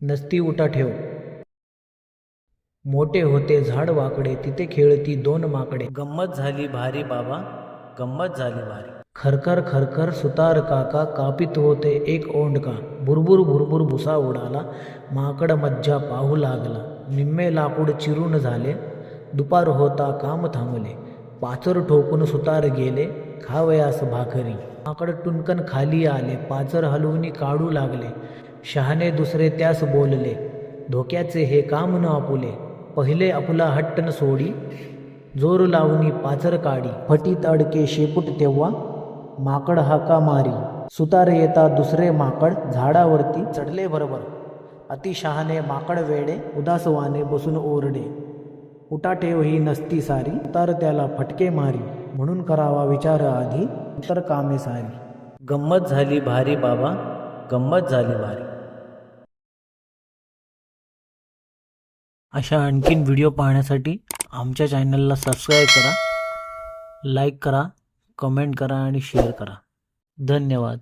नसती उठा ठेव. मोठे होते झाड वाकडे तिथे खेळती दोन माकडे. गंमत झाली भारी बाबा गंमत झाली भारी. खरखर खरखर सुतार काका कापित होते एक ओंडका. भुरभुर भुरभुर भुसा उडाला माकड मज्जा पाहू लागला. निम्मे लाकूड चिरून झाले दुपार होता काम थांबले. पाचर ठोकून सुतार गेले खावयास भाकरी. माकड टुनकन खाली आले पाचर हलवून काढू लागले. शहाने दुसरे त्यास बोलले धोक्याचे हे काम न आपुले पहिले आपला हट्टन सोडी जोर लावणी पाचर काढी फटीत अडके शेपूट तेव्हा माकड हाका मारी सुतार येता दुसरे माकड झाडावरती चढले बरोबर अतिशहाने माकड वेडे उदासवाने बसून ओरडे उठाठेव ही नसती सारी तर त्याला फटके मारी म्हणून करावा विचार आधी इतर कामे सारी. गंमत झाली भारी बाबा गंमत झाली भारी. अशा आणखीन व्हिडिओ पाहण्यासाठी आमच्या चॅनलला सबस्क्राईब करा लाईक करा कमेंट करा आणि शेअर करा. धन्यवाद.